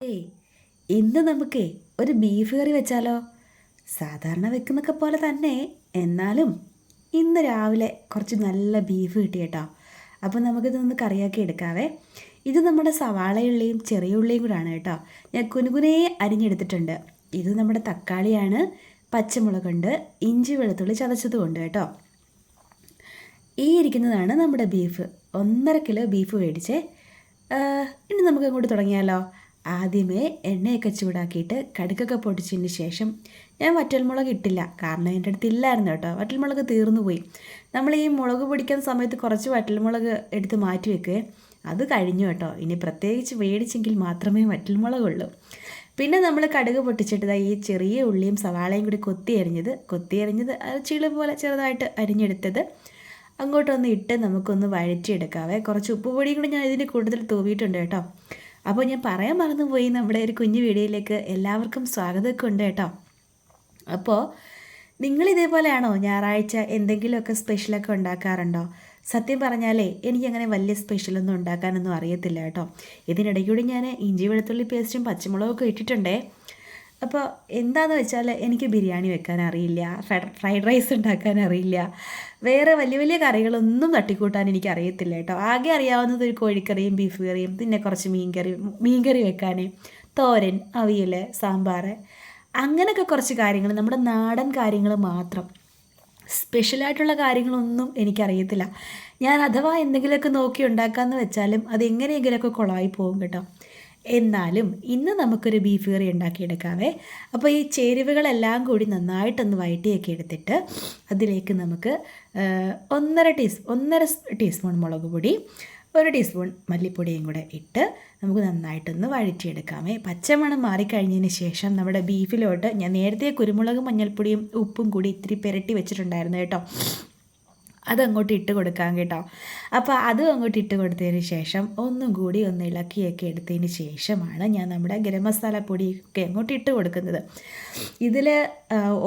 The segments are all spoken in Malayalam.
ഏയ് ഇന്ന് നമുക്ക് ഒരു ബീഫ് കറി വെച്ചാലോ? സാധാരണ വെക്കുന്നൊക്കെ പോലെ തന്നെ. എന്നാലും ഇന്ന് രാവിലെ കുറച്ച് നല്ല ബീഫ് കിട്ടി കേട്ടോ അപ്പോൾ നമുക്കിതൊന്ന് കറിയാക്കി എടുക്കാവേ. ഇത് നമ്മുടെ സവാളയുള്ളിയും ചെറിയ ഉള്ളിയും കൂടാണ് കേട്ടോ. ഞാൻ കുനുകുനേ അരിഞ്ഞെടുത്തിട്ടുണ്ട്. ഇത് നമ്മുടെ തക്കാളിയാണ് പച്ചമുളകുണ്ട് ഇഞ്ചി വെളുത്തുള്ളി ചതച്ചതുകൊണ്ട് കേട്ടോ. ഈ ഇരിക്കുന്നതാണ് നമ്മുടെ ബീഫ്. ഒന്നര കിലോ ബീഫ് മേടിച്ചേ. ഇനി നമുക്ക് അങ്ങോട്ട് തുടങ്ങിയാലോ? ആദ്യമേ എണ്ണയൊക്കെ ചൂടാക്കിയിട്ട് കടുക്കൊക്കെ പൊടിച്ചതിന് ശേഷം ഞാൻ വറ്റൽമുളക് ഇട്ടില്ല. കാരണം എന്റെ അടുത്ത് ഇല്ലായിരുന്നു കേട്ടോ. വറ്റൽമുളക് തീർന്നു പോയി. നമ്മൾ ഈ മുളക് പൊടിക്കുന്ന സമയത്ത് കുറച്ച് വറ്റൽമുളക് എടുത്ത് മാറ്റി വെക്കുക അത് കഴിഞ്ഞു കേട്ടോ. ഇനി പ്രത്യേകിച്ച് മേടിച്ചെങ്കിൽ മാത്രമേ വറ്റൽമുളകുള്ളൂ പിന്നെ നമ്മൾ കടുക് പൊട്ടിച്ചിട്ട് ഈ ചെറിയ ഉള്ളിയും സവാളയും കൂടി കൊത്തി അരിഞ്ഞത് കൊത്തി അത് ചിളി പോലെ ചെറുതായിട്ട് അരിഞ്ഞെടുത്തത് അങ്ങോട്ടൊന്ന് ഇട്ട് നമുക്കൊന്ന് വഴറ്റിയെടുക്കാവേ. കുറച്ച് ഉപ്പ് പൊടിയും കൂടി ഞാൻ ഇതിന് കൂടുതൽ തൂവിയിട്ടുണ്ട് കേട്ടോ. അപ്പോൾ ഞാൻ പറയാൻ മറന്നുപോയി നമ്മുടെ ഒരു കുഞ്ഞു വീഡിയോയിലേക്ക് എല്ലാവർക്കും സ്വാഗതമൊക്കെ ഉണ്ട് കേട്ടോ. അപ്പോൾ നിങ്ങൾ ഇതേപോലെയാണോ ഞായറാഴ്ച എന്തെങ്കിലുമൊക്കെ സ്പെഷ്യലൊക്കെ ഉണ്ടാക്കാറുണ്ടോ? സത്യം പറഞ്ഞാലേ എനിക്കങ്ങനെ വലിയ സ്പെഷ്യലൊന്നും ഉണ്ടാക്കാനൊന്നും അറിയത്തില്ല കേട്ടോ. ഇതിനിടയ്ക്കൂടി ഞാൻ ഇഞ്ചി വെളുത്തുള്ളി പേസ്റ്റും പച്ചമുളകൊക്കെ ഇട്ടിട്ടുണ്ടേ. അപ്പോൾ എന്താണെന്ന് വെച്ചാൽ എനിക്ക് ബിരിയാണി വെക്കാൻ അറിയില്ല ഫ്രൈഡ് റൈസ് ഉണ്ടാക്കാൻ അറിയില്ല. വേറെ വലിയ വലിയ കറികളൊന്നും തട്ടിക്കൂട്ടാൻ എനിക്ക് അറിയത്തില്ല കേട്ടോ. ആകെ അറിയാവുന്നത് ഒരു കോഴിക്കറിയും ബീഫ് കറിയും പിന്നെ കുറച്ച് മീൻ കറി മീൻ കറി വെക്കാൻ തോരൻ അവിയൽ സാമ്പാർ. അങ്ങനെയൊക്കെ കുറച്ച് കാര്യങ്ങൾ നമ്മുടെ നാടൻ കാര്യങ്ങൾ മാത്രം. സ്പെഷ്യലായിട്ടുള്ള കാര്യങ്ങളൊന്നും എനിക്കറിയത്തില്ല. ഞാൻ അഥവാ എന്തെങ്കിലുമൊക്കെ നോക്കി ഉണ്ടാക്കാമെന്ന് വെച്ചാലും അത് എങ്ങനെയെങ്കിലുമൊക്കെ കുളമായി പോകും കേട്ടോ. എന്നാലും ഇന്ന് നമുക്കൊരു ബീഫ് കറി ഉണ്ടാക്കിയെടുക്കാവേ. അപ്പോൾ ഈ ചേരുവകളെല്ലാം കൂടി നന്നായിട്ടൊന്ന് വഴറ്റിയൊക്കെ എടുത്തിട്ട് അതിലേക്ക് നമുക്ക് ഒന്നര ടീസ് ഒന്നര ടീസ്പൂൺ മുളക് പൊടി ഒരു ടീസ്പൂൺ മല്ലിപ്പൊടിയും കൂടെ ഇട്ട് നമുക്ക് നന്നായിട്ടൊന്ന് വഴറ്റിയെടുക്കാമേ പച്ചമണം മാറിക്കഴിഞ്ഞതിന് ശേഷം നമ്മുടെ ബീഫിലോട്ട് ഞാൻ നേരത്തെ കുരുമുളകും മഞ്ഞൾപ്പൊടിയും ഉപ്പും കൂടി ഇത്തിരി പുരട്ടി വെച്ചിട്ടുണ്ടായിരുന്നു കേട്ടോ. അതങ്ങോട്ട് ഇട്ട് കൊടുക്കാൻ കേട്ടോ. അപ്പോൾ അതും അങ്ങോട്ട് ഇട്ട് കൊടുത്തതിന് ശേഷം ഒന്നും കൂടി ഒന്ന് ഇളക്കിയൊക്കെ എടുത്തതിന് ശേഷമാണ് ഞാൻ നമ്മുടെ ഗരം മസാല പൊടിയൊക്കെ അങ്ങോട്ട് ഇട്ട് കൊടുക്കുന്നത്. ഇതിൽ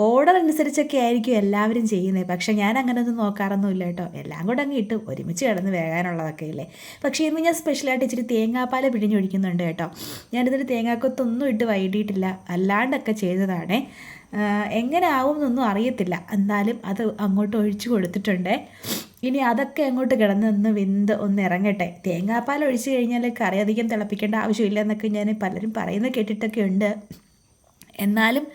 ഓർഡർ അനുസരിച്ചൊക്കെ ആയിരിക്കും എല്ലാവരും ചെയ്യുന്നത്. പക്ഷേ ഞാൻ അങ്ങനെ ഒന്നും നോക്കാറൊന്നുമില്ല കേട്ടോ. എല്ലാം കൂടെ അങ്ങ് ഇട്ട് ഒരുമിച്ച് കിടന്ന് വേകാനുള്ളതൊക്കെ ഇല്ലേ. പക്ഷേ ഇന്ന് ഞാൻ സ്പെഷ്യലായിട്ട് ഇച്ചിരി തേങ്ങാപ്പാൽ പിഴിഞ്ഞൊഴിക്കുന്നുണ്ട് കേട്ടോ. ഞാനിതിൽ തേങ്ങാക്കൊത്തൊന്നും ഇട്ട് വൈകിട്ടില്ല അല്ലാണ്ടൊക്കെ ചെയ്തതാണേ. എങ്ങനെ ആവും എന്നൊന്നും അറിയത്തില്ല. എന്നാലും അത് അങ്ങോട്ട് ഒഴിച്ചു കൊടുത്തിട്ടുണ്ട്. ഇനി അതൊക്കെ അങ്ങോട്ട് കിടന്ന് ഒന്ന് വെന്ത് ഒന്ന് ഇറങ്ങട്ടെ. തേങ്ങാപ്പാൽ ഒഴിച്ചു കഴിഞ്ഞാൽ കറി അധികം തിളപ്പിക്കേണ്ട ആവശ്യമില്ല എന്നൊക്കെ ഞാൻ പലരും പറയുന്നത് കേട്ടിട്ടൊക്കെ ഉണ്ട്. എന്നാലും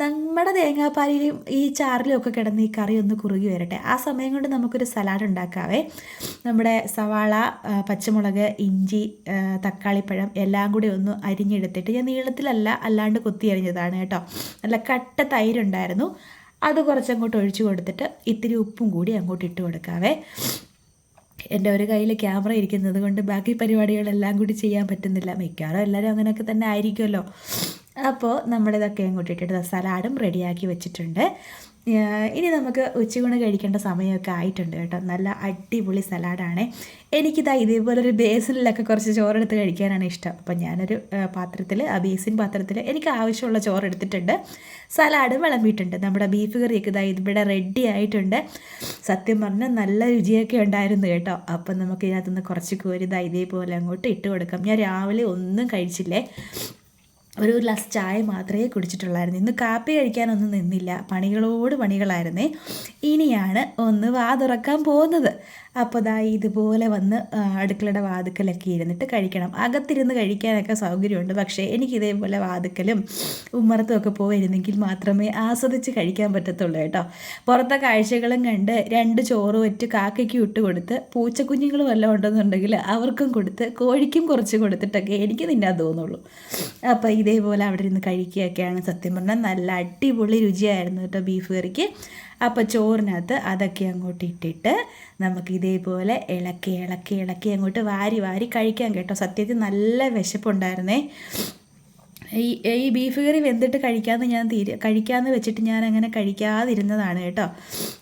നമ്മുടെ തേങ്ങാപ്പാലിലും ഈ ചാറിലും ഒക്കെ കിടന്ന് ഈ കറി ഒന്ന് കുറുകി വരട്ടെ. ആ സമയം കൊണ്ട് നമുക്കൊരു സലാഡ് ഉണ്ടാക്കാവേ. നമ്മുടെ സവാള പച്ചമുളക് ഇഞ്ചി തക്കാളിപ്പഴം എല്ലാം കൂടി ഒന്ന് അരിഞ്ഞെടുത്തിട്ട് ഞാൻ നീളത്തിലല്ല അല്ലാണ്ട് കൊത്തി അരിഞ്ഞതാണ് കേട്ടോ. നല്ല കട്ട തൈരുണ്ടായിരുന്നു അത് കുറച്ചങ്ങോട്ട് ഒഴിച്ചു കൊടുത്തിട്ട് ഇത്തിരി ഉപ്പും കൂടി അങ്ങോട്ട് ഇട്ട് കൊടുക്കാവേ. എന്റെ ഒരു കയ്യിൽ ക്യാമറ ഇരിക്കുന്നത് കൊണ്ട് ബാക്കി പരിപാടികളെല്ലാം കൂടി ചെയ്യാൻ പറ്റുന്നില്ല. മിക്കവാറും എല്ലാവരും അങ്ങനെയൊക്കെ തന്നെ ആയിരിക്കുമല്ലോ. അപ്പോൾ നമ്മളിതൊക്കെ കൂട്ടിയിട്ടിട്ട് സലാഡും റെഡിയാക്കി വെച്ചിട്ടുണ്ട്. ഇനി നമുക്ക് ഉച്ചയൂണ് കഴിക്കേണ്ട സമയമൊക്കെ ആയിട്ടുണ്ട് കേട്ടോ. നല്ല അടിപൊളി സലാഡാണ്. എനിക്കിതാ ഇതേപോലൊരു ബേസിനിലൊക്കെ കുറച്ച് ചോറെടുത്ത് കഴിക്കാനാണ് ഇഷ്ടം. അപ്പം ഞാനൊരു പാത്രത്തിൽ ആ ബേസിൻ പാത്രത്തിൽ എനിക്ക് ആവശ്യമുള്ള ചോറ് എടുത്തിട്ടുണ്ട് സലാഡ് വിളമ്പിയിട്ടുണ്ട്. നമ്മുടെ ബീഫ് കറിയൊക്കെ ഇതാ ഇവിടെ റെഡി ആയിട്ടുണ്ട്. സത്യം പറഞ്ഞാൽ നല്ല രുചിയൊക്കെ ഉണ്ടായിരുന്നു കേട്ടോ. അപ്പം നമുക്ക് ഇതിനകത്തുനിന്ന് കുറച്ച് കോരിതാ ഇതേപോലെ അങ്ങോട്ട് ഇട്ട് കൊടുക്കാം. ഞാൻ രാവിലെ ഒന്നും കഴിച്ചില്ലേ? ഒരു ഗ്ലാസ് ചായ മാത്രമേ കുടിച്ചിട്ടുള്ളായിരുന്നു. ഇന്ന് കാപ്പി കഴിക്കാനൊന്നും നിന്നില്ല. പണികളോട് പണികളായിരുന്നേ. ഇനിയാണ് ഒന്ന് വാ തുറക്കാൻ പോകുന്നത്. അപ്പോൾ ദാ ഇതുപോലെ വന്ന് അടുക്കളയുടെ വാതുക്കലൊക്കെ ഇരുന്നിട്ട് കഴിക്കണം. അകത്തിരുന്ന് കഴിക്കാനൊക്കെ സൗകര്യമുണ്ട്. പക്ഷേ എനിക്ക് ഇതേപോലെ വാതുക്കലും ഉമ്മറത്തുമൊക്കെ പോയിരുന്നെങ്കിൽ മാത്രമേ ആസ്വദിച്ച് കഴിക്കാൻ പറ്റത്തുള്ളൂ കേട്ടോ. പുറത്തെ കാഴ്ചകളും കണ്ട് രണ്ട് ചോറ് വെറ്റ് കാക്കയ്ക്ക് ഇട്ട് കൊടുത്ത് പൂച്ചക്കുഞ്ഞുങ്ങൾ വല്ലതും ഉണ്ടെന്നുണ്ടെങ്കിൽ അവർക്കും കൊടുത്ത് കോഴിക്കും കുറച്ച് കൊടുത്തിട്ടൊക്കെ എനിക്ക് തിന്നാൻ തോന്നുള്ളൂ. അപ്പോൾ ഇതേപോലെ അവിടെ ഇരുന്ന് കഴിക്കുകയൊക്കെയാണ് സത്യം പറഞ്ഞാൽ നല്ല അടിപൊളി രുചിയായിരുന്നു കേട്ടോ ബീഫ് കറിക്ക്. അപ്പോൾ ചോറിനകത്ത് അതൊക്കെ അങ്ങോട്ട് ഇട്ടിട്ട് നമുക്ക് ഇതേപോലെ ഇളക്കി ഇളക്കി ഇളക്കി അങ്ങോട്ട് വാരി വാരി കഴിക്കാം കേട്ടോ. സത്യത്തിൽ നല്ല വിശപ്പുണ്ടായിരുന്നേ. ഈ ഈ ബീഫ് കറി വെന്തിട്ട് കഴിക്കാമെന്ന് ഞാൻ തീരെ കഴിക്കാമെന്ന് വെച്ചിട്ട് ഞാൻ അങ്ങനെ കഴിക്കാതിരുന്നതാണ് കേട്ടോ.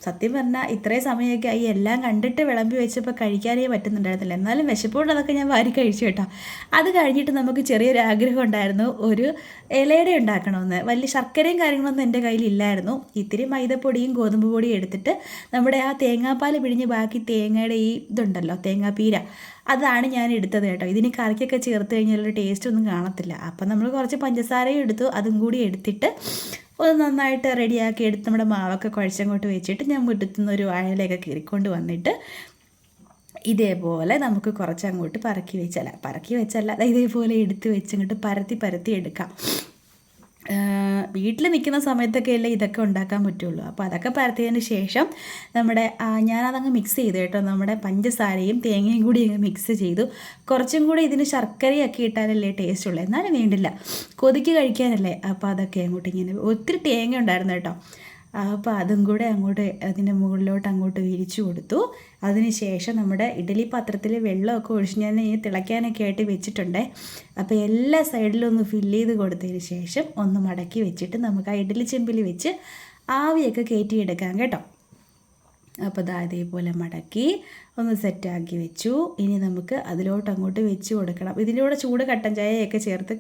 സത്യം പറഞ്ഞാൽ ഇത്രയും സമയമൊക്കെ ഈ എല്ലാം കണ്ടിട്ട് വിളമ്പി വെച്ചപ്പോൾ കഴിക്കാനേ പറ്റുന്നുണ്ടായിരുന്നില്ല. എന്നാലും വിശപ്പുകൊണ്ട് ഞാൻ വാരി കഴിച്ചു കേട്ടോ. അത് കഴിഞ്ഞിട്ട് നമുക്ക് ചെറിയൊരു ആഗ്രഹം ഉണ്ടായിരുന്നു. ഒരു ഇലയുടെ ഉണ്ടാക്കണമെന്ന്. വലിയ ശർക്കരയും കാര്യങ്ങളൊന്നും എന്റെ കയ്യിലില്ലായിരുന്നു. ഇത്തിരി മൈദപ്പൊടിയും ഗോതമ്പ് പൊടിയും എടുത്തിട്ട് നമ്മുടെ ആ തേങ്ങാപ്പാൽ പിഴിഞ്ഞ് ബാക്കി തേങ്ങയുടെ ഈ ഇതുണ്ടല്ലോ തേങ്ങാപ്പീര. അതാണ് ഞാൻ എടുത്തത് കേട്ടോ. ഇതിന് കറിക്കൊക്കെ ചേർത്ത് കഴിഞ്ഞാൽ ഒരു ടേസ്റ്റ് ഒന്നും കാണത്തില്ല. അപ്പം നമ്മൾ കുറച്ച് പഞ്ചസാരയും എടുത്തു അതും കൂടി എടുത്തിട്ട് ഒന്ന് നന്നായിട്ട് റെഡിയാക്കി എടുത്ത് നമ്മുടെ മാവൊക്കെ കുഴച്ചങ്ങോട്ട് വെച്ചിട്ട് ഞാൻ മുറ്റത്തുനിന്ന് ഒരു അഴലൊക്കെ കീറിക്കൊണ്ട് വന്നിട്ട് ഇതേപോലെ നമുക്ക് കുറച്ച് അങ്ങോട്ട് പറക്കി വെച്ചല്ല പറക്കി വെച്ചല്ല ഇതേപോലെ എടുത്ത് വെച്ചങ്ങോട്ട് പരത്തി പരത്തി എടുക്കാം. വീട്ടിൽ നിൽക്കുന്ന സമയത്തൊക്കെ അല്ലേ ഇതൊക്കെ ഉണ്ടാക്കാൻ പറ്റുള്ളൂ. അപ്പോൾ അതൊക്കെ പരത്തിയതിന് ശേഷം നമ്മുടെ ഞാനതങ്ങ് മിക്സ് ചെയ്തു കേട്ടോ. നമ്മുടെ പഞ്ചസാരയും തേങ്ങയും കൂടി അങ്ങ് മിക്സ് ചെയ്തു. കുറച്ചും കൂടി ഇതിന് ശർക്കരയൊക്കെ ഇട്ടാലല്ലേ ടേസ്റ്റ് ഉള്ളൂ. എന്നാലും വേണ്ടില്ല. കൊതിക്ക് കഴിക്കാനല്ലേ. അപ്പോൾ അതൊക്കെ അങ്ങോട്ട് ഇങ്ങനെ ഒത്തിരി തേങ്ങ ഉണ്ടായിരുന്നു കേട്ടോ. അപ്പോൾ അതും കൂടെ അങ്ങോട്ട് അതിന്റെ മുകളിലോട്ട് അങ്ങോട്ട് വിരിച്ചു കൊടുത്തു. അതിന് ശേഷം നമ്മുടെ ഇഡലി പാത്രത്തിൽ വെള്ളമൊക്കെ ഒഴിച്ച് ഞാൻ ഈ തിളയ്ക്കാനൊക്കെ ആയിട്ട് വെച്ചിട്ടുണ്ട്. അപ്പോൾ എല്ലാ സൈഡിലും ഒന്ന് ഫില്ല് ചെയ്ത് കൊടുത്തതിന് ശേഷം ഒന്ന് മടക്കി വെച്ചിട്ട് നമുക്ക് ആ ഇഡലി ചെമ്പിൽ വെച്ച് ആവിയൊക്കെ കയറ്റിയെടുക്കാം കേട്ടോ. അപ്പോൾ ദാ ഇതേപോലെ മടക്കി ഒന്ന് സെറ്റാക്കി വെച്ചു. ഇനി നമുക്ക് അതിലോട്ട് അങ്ങോട്ട് വെച്ച് കൊടുക്കണം. ഇതിലൂടെ ചൂട് കട്ടൻ ചായയൊക്കെ ചേർത്ത്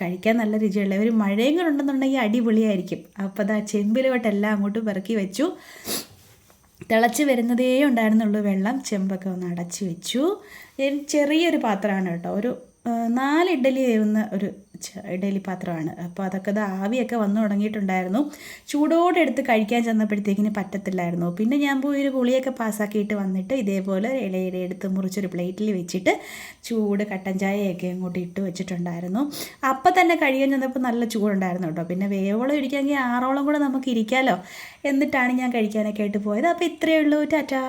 കഴിക്കാൻ നല്ല രുചിയുള്ള ഒരു മഴയും കൂടെ ഉണ്ടെന്നുണ്ടെങ്കിൽ അടിപൊളിയായിരിക്കും. അപ്പോൾ ദാ ചെമ്പിലോട്ടെല്ലാം അങ്ങോട്ട് പെറുക്കി വെച്ചു. തിളച്ച് വരുന്നതേ ഉണ്ടായിരുന്നുള്ളൂ വെള്ളം. ചെമ്പൊക്കെ ഒന്ന് അടച്ചു വെച്ചു. ചെറിയൊരു പാത്രമാണ് കേട്ടോ. ഒരു നാല് ഇഡ്ഡലി വേവുന്ന ഒരു ഇഡലി പാത്രമാണ്. അപ്പോൾ അതൊക്കെ ആവിയൊക്കെ വന്നു തുടങ്ങിയിട്ടുണ്ടായിരുന്നു. ചൂടോടെ എടുത്ത് കഴിക്കാൻ ചെന്നപ്പോഴത്തേക്കിന് പറ്റത്തില്ലായിരുന്നു. പിന്നെ ഞാൻ പോയി ഒരു ഗുളിയൊക്കെ പാസ്സാക്കിയിട്ട് വന്നിട്ട് ഇതേപോലെ ഇലയില എടുത്ത് മുറിച്ചൊരു പ്ലേറ്റിൽ വെച്ചിട്ട് ചൂട് കട്ടൻ ചായയൊക്കെ അങ്ങോട്ട് ഇട്ട് വെച്ചിട്ടുണ്ടായിരുന്നു. അപ്പം തന്നെ കഴിയാൻ ചെന്നപ്പോൾ നല്ല ചൂടുണ്ടായിരുന്നു കേട്ടോ. പിന്നെ വേവോളം ഇരിക്കാമെങ്കിൽ ആറോളം കൂടെ നമുക്ക് ഇരിക്കാമല്ലോ എന്നിട്ടാണ് ഞാൻ കഴിക്കാനൊക്കെ ആയിട്ട് പോയത്. അപ്പോൾ ഇത്രയേ ഉള്ളൂ. ടാറ്റാ.